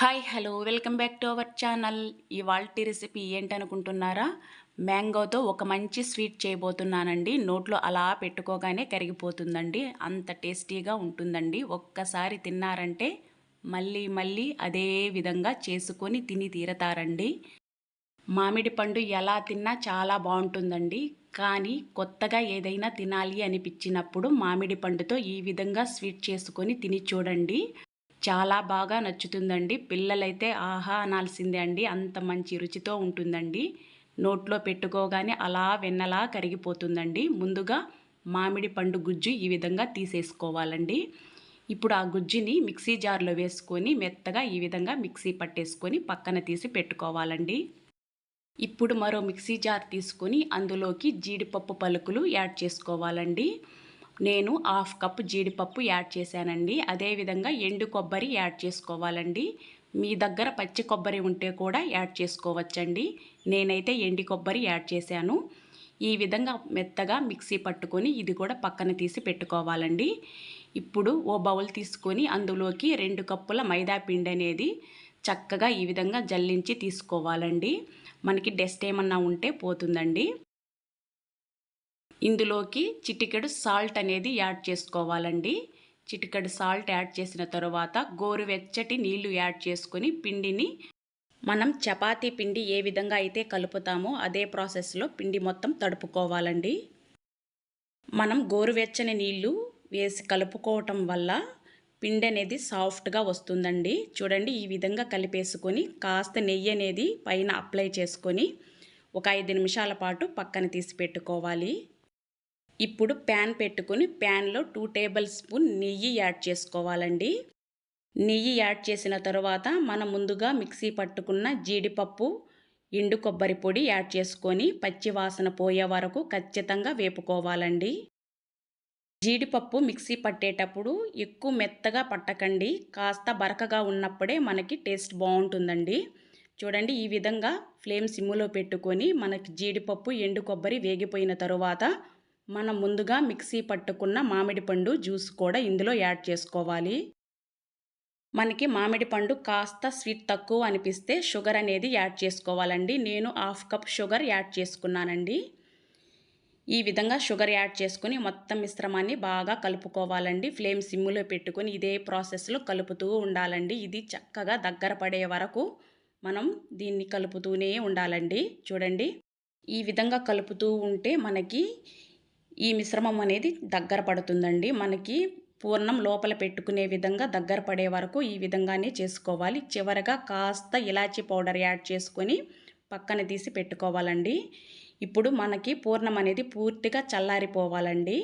Hi hello welcome back to our channel ఇవాల్టి recipe ఏంటనుకుంటున్నారా? మ్యాంగోతో ఒక మంచి స్వీట్ చేయబోతున్నానండి. నోట్లో అలా పెట్టుకోగానే కరిగిపోతుందండి. అంత టేస్టీగా ఉంటుందండి. ఒక్కసారి తిన్నారంటే మళ్ళీ మళ్ళీ అదే విధంగా చేసుకొని తిని తీరతారండి. మామిడి పండు ఎలా తిన్నా చాలా బాగుంటుందండి. కానీ కొత్తగా ఏదైనా తినాలి అనిపించినప్పుడు మామిడి పండుతో ఈ విధంగా స్వీట్ చేసుకొని తిని చూడండి. చాలా బాగా నచ్చుతుందండి. పిల్లలైతే ఆహా అనాల్సిందే అండి. అంత మంచి రుచితో ఉంటుందండి. నోట్లో పెట్టుకోగానే అలా వెన్నలా కరిగిపోతుందండి. ముందుగా మామిడి పండు గుజ్జు ఈ విధంగా తీసేసుకోవాలండి. ఇప్పుడు ఆ గుజ్జుని మిక్సీ జార్లో వేసుకొని మెత్తగా ఈ విధంగా మిక్సీ పట్టేసుకొని పక్కన తీసి పెట్టుకోవాలండి. ఇప్పుడు మరో మిక్సీ జార్ తీసుకొని అందులోకి జీడిపప్పు పలుకులు యాడ్ చేసుకోవాలండి. నేను హాఫ్ కప్ జీడిపప్పు యాడ్ చేశానండి. అదేవిధంగా ఎండు కొబ్బరి యాడ్ చేసుకోవాలండి. మీ దగ్గర పచ్చి కొబ్బరి ఉంటే కూడా యాడ్ చేసుకోవచ్చండి. నేనైతే ఎండి కొబ్బరి యాడ్ చేశాను. ఈ విధంగా మెత్తగా మిక్సీ పట్టుకొని ఇది కూడా పక్కన తీసి పెట్టుకోవాలండి. ఇప్పుడు ఓ బౌల్ తీసుకొని అందులోకి రెండు కప్పుల మైదా పిండి అనేది చక్కగా ఈ విధంగా జల్లించి తీసుకోవాలండి. మనకి డస్ట్ ఏమన్నా ఉంటే పోతుందండి. ఇందులోకి చిటికెడు సాల్ట్ అనేది యాడ్ చేసుకోవాలండి. చిటికెడు సాల్ట్ యాడ్ చేసిన తర్వాత గోరువెచ్చటి నీళ్ళు యాడ్ చేసుకొని పిండిని మనం చపాతీ పిండి ఏ విధంగా అయితే కలుపుతామో అదే ప్రాసెస్లో పిండి మొత్తం తడుపుకోవాలండి. మనం గోరువెచ్చని నీళ్ళు వేసి కలుపుకోవటం వల్ల పిండి అనేది సాఫ్ట్గా వస్తుందండి. చూడండి ఈ విధంగా కలిపేసుకొని కాస్త నెయ్యి అనేది పైన అప్లై చేసుకొని ఒక ఐదు నిమిషాల పాటు పక్కన తీసి పెట్టుకోవాలి. ఇప్పుడు ప్యాన్ పెట్టుకుని ప్యాన్లో టూ టేబుల్ స్పూన్ నెయ్యి యాడ్ చేసుకోవాలండి. నెయ్యి యాడ్ చేసిన తర్వాత మనం ముందుగా మిక్సీ పట్టుకున్న జీడిపప్పు ఎండు కొబ్బరి పొడి యాడ్ చేసుకొని పచ్చి వాసన పోయే వరకు ఖచ్చితంగా వేపుకోవాలండి. జీడిపప్పు మిక్సీ పట్టేటప్పుడు ఎక్కువ మెత్తగా పట్టకండి. కాస్త బరకగా ఉన్నప్పుడే మనకి టేస్ట్ బాగుంటుందండి. చూడండి ఈ విధంగా ఫ్లేమ్ సిమ్ములో పెట్టుకొని మనకి జీడిపప్పు ఎండు కొబ్బరి వేగిపోయిన తరువాత మనం ముందుగా మిక్సీ పట్టుకున్న మామిడి పండు జ్యూస్ కూడా ఇందులో యాడ్ చేసుకోవాలి. మనకి మామిడి పండు కాస్త స్వీట్ తక్కువ అనిపిస్తే షుగర్ అనేది యాడ్ చేసుకోవాలండి. నేను హాఫ్ కప్ షుగర్ యాడ్ చేసుకున్నానండి. ఈ విధంగా షుగర్ యాడ్ చేసుకుని మొత్తం మిశ్రమాన్ని బాగా కలుపుకోవాలండి. ఫ్లేమ్ సిమ్లో పెట్టుకొని ఇదే ప్రాసెస్లో కలుపుతూ ఉండాలండి. ఇది చక్కగా దగ్గర పడే వరకు మనం దీన్ని కలుపుతూనే ఉండాలండి. చూడండి. ఈ విధంగా కలుపుతూ ఉంటే మనకి ఈ మిశ్రమం అనేది దగ్గర పడుతుందండి. మనకి పూర్ణం లోపల పెట్టుకునే విధంగా దగ్గర పడే వరకు ఈ విధంగానే చేసుకోవాలి. చివరగా కాస్త ఇలాచీ పౌడర్ యాడ్ చేసుకొని పక్కన తీసి పెట్టుకోవాలండి. ఇప్పుడు మనకి పూర్ణం అనేది పూర్తిగా చల్లారిపోవాలండి.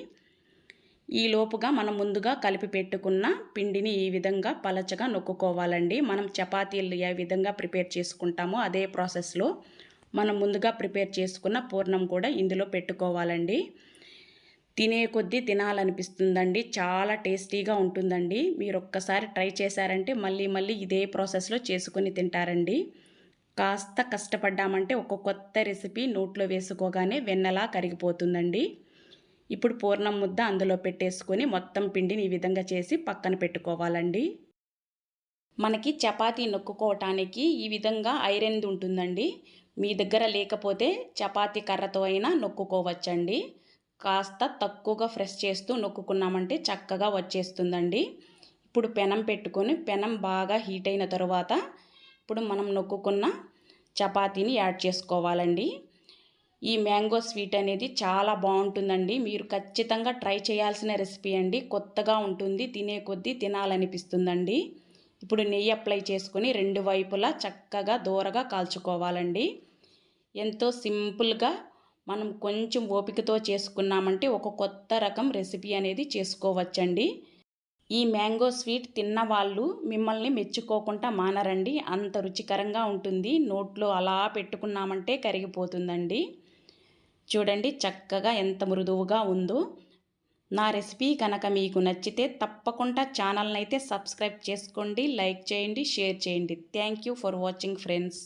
ఈ లోపుగా మనం ముందుగా కలిపి పెట్టుకున్న పిండిని ఈ విధంగా పలచగా నొక్కుకోవాలండి. మనం చపాతీలు ఏ విధంగా ప్రిపేర్ చేసుకుంటామో అదే ప్రాసెస్లో మనం ముందుగా ప్రిపేర్ చేసుకున్న పూర్ణం కూడా ఇందులో పెట్టుకోవాలండి. తినే కొద్దీ తినాలనిపిస్తుందండి. చాలా టేస్టీగా ఉంటుందండి. మీరు ఒక్కసారి ట్రై చేశారంటే మళ్ళీ మళ్ళీ ఇదే ప్రాసెస్లో చేసుకొని తింటారండి. కాస్త కష్టపడ్డామంటే ఒక కొత్త రెసిపీ నోట్లో వేసుకోగానే వెన్నలా కరిగిపోతుందండి. ఇప్పుడు పూర్ణం ముద్ద అందులో పెట్టేసుకొని మొత్తం పిండిని ఈ విధంగా చేసి పక్కన పెట్టుకోవాలండి. మనకి చపాతీ నొక్కుకోవటానికి ఈ విధంగా ఐరన్ ఉంటుందండి. మీ దగ్గర లేకపోతే చపాతీ కర్రతో అయినా నొక్కుకోవచ్చండి. కాస్త తక్కువగా ఫ్రెష్ చేస్తూ నొక్కుకున్నామంటే చక్కగా వచ్చేస్తుందండి. ఇప్పుడు పెనం పెట్టుకొని పెనం బాగా హీట్ అయిన తర్వాత ఇప్పుడు మనం నొక్కుకున్న చపాతీని యాడ్ చేసుకోవాలండి. ఈ మ్యాంగో స్వీట్ అనేది చాలా బాగుంటుందండి. మీరు ఖచ్చితంగా ట్రై చేయాల్సిన రెసిపీ అండి. కొత్తగా ఉంటుంది తినే కొద్దీ తినాలనిపిస్తుందండి. ఇప్పుడు నెయ్యి అప్లై చేసుకుని రెండు వైపులా చక్కగా దూరగా కాల్చుకోవాలండి. ఎంతో సింపుల్గా మనం కొంచెం ఓపికతో చేసుకున్నామంటే ఒక కొత్త రకం రెసిపీ అనేది చేసుకోవచ్చండి. ఈ మ్యాంగో స్వీట్ తిన్న వాళ్ళు మిమ్మల్ని మెచ్చుకోకుండా మానరండి. అంత రుచికరంగా ఉంటుంది. నోట్లో అలా పెట్టుకున్నామంటే కరిగిపోతుందండి. చూడండి చక్కగా ఎంత మృదువుగా ఉందో. నా రెసిపీ కనుక మీకు నచ్చితే తప్పకుండా ఛానల్ని అయితే సబ్స్క్రైబ్ చేసుకోండి లైక్ చేయండి షేర్ చేయండి. Thank you for watching friends.